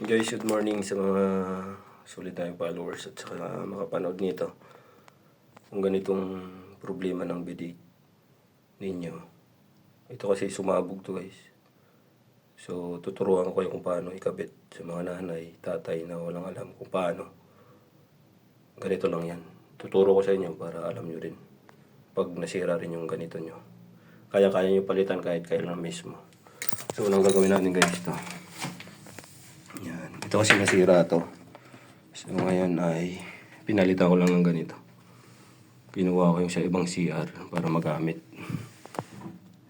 Guys, good morning sa mga sulit tayong followers at saka makapanood nito. Kung ganitong problema ng bidik ninyo. Ito kasi sumabog to guys. So, tuturuan ko kayo kung paano ikabit sa mga nanay, tatay na walang alam kung paano. Ganito lang yan. Tuturo ko sa inyo para alam nyo rin. Pag nasira rin yung ganito nyo. Kaya-kaya nyo palitan kahit kailan mismo. So, unang gagawin natin guys ito. Ito kasi nasira to. So ngayon ay pinalitan ko lang ng ganito. Kinuha ko yung sa ibang CR para magamit.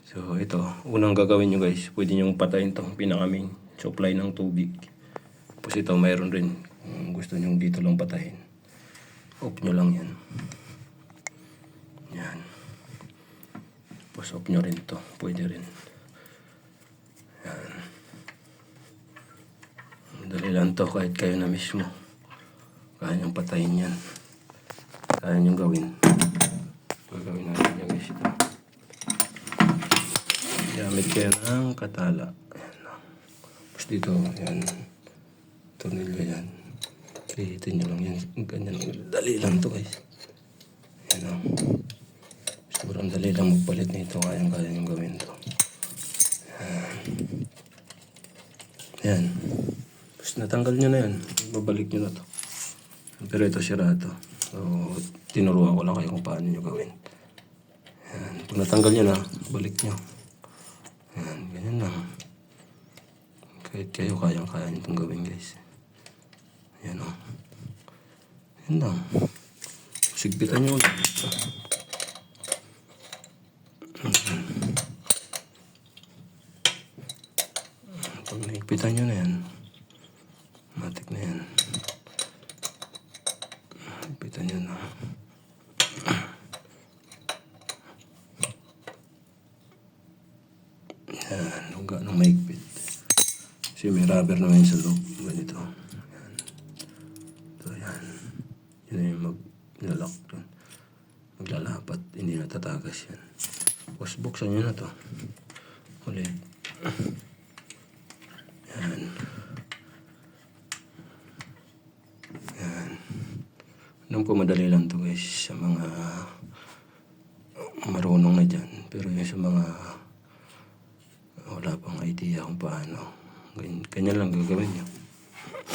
So ito, unang gagawin nyo guys, pwede nyo patayin tong pinaka-main supply ng tubig. Tapos ito, mayroon rin. Kung gusto nyo dito lang patayin. Off nyo lang yan. Yan. Tapos off nyo rin to. Pwede rin. Dali lang to kahit kayo na mismo. Kaya niyong patayin yan. Kaya niyong gawin. Gagawin natin yung ito. Gamit kayo ng katala. Ayan lang. Tapos dito, yan. Tornilyo yan. Krihitin nyo lang yan. Ganyan. Dali lang to guys. Ayan lang. Sobrang dali lang magpalit nito. Kayang-kaya niyong gawin to. Ayan. Yan. Tapos natanggal nyo na yan. Babalik nyo na to. Pero ito sira to. So, tinuruan ko lang kayo kung paano nyo gawin. Yan. Pag natanggal nyo na, balik nyo. Yan. Ganyan lang. Kahit kayo, kayang-kaya nyo itong gawin, guys. Yan o. Yan lang. Sigpitan nyo ulit. Pag naigpitan nyo na yan, matik na yan. Igpitan nyo na. Yan, huwag ganong maigpit. Kasi may rubber naman sa loob. Ganito. Yan. Ito, yan. Na yung mag-lalak. Maglalapat. Hindi na tatagas yan. Tapos buksan nyo na to. Ulit. Yan. Yan. Alam ko madali lang to guys sa mga marunong na dyan. Pero yung sa mga wala pang idea kung paano. Ganyan, ganyan lang gagawin nyo.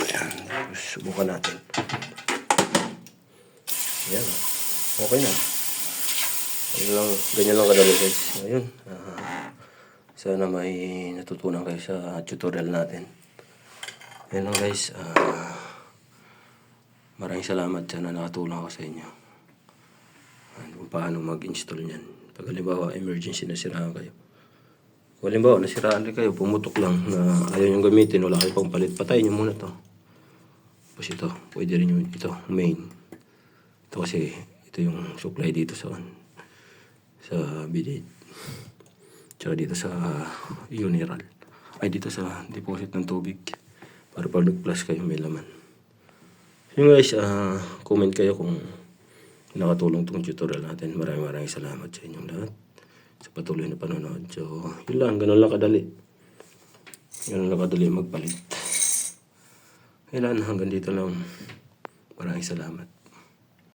Ayan. Tapos subukan natin. Ayan. Okay na. Ganyan lang, ganyan lang kadali guys. Ayun. Ah, sana may natutunan kayo sa tutorial natin. Ayun lang guys. Ah, maraming salamat sana nakatulong ako sa inyo. Kung paano mag-install niyan. Pag halimbawa emergency nasiraan kayo. Kung halimbawa nasiraan rin kayo, pumutok lang na ayaw nyo gamitin, wala kayo pang palit, patayin nyo muna to. Tapos ito, pwede rin yung ito, main. Ito kasi, ito yung supply dito sa sa bidet. Tsaka dito sa Uniral. Ay, dito sa deposit ng tubig. Para pag nag-plus kayo, may laman. Yung guys, ah, comment kayo kung nakatulong tong tutorial natin. Maraming maraming salamat sa inyong lahat. Sa patuloy na panonood. So, yun lang. Ganun lang kadali. Ganun lang kadali magpalit. Kailan hanggang dito lang. Maraming salamat.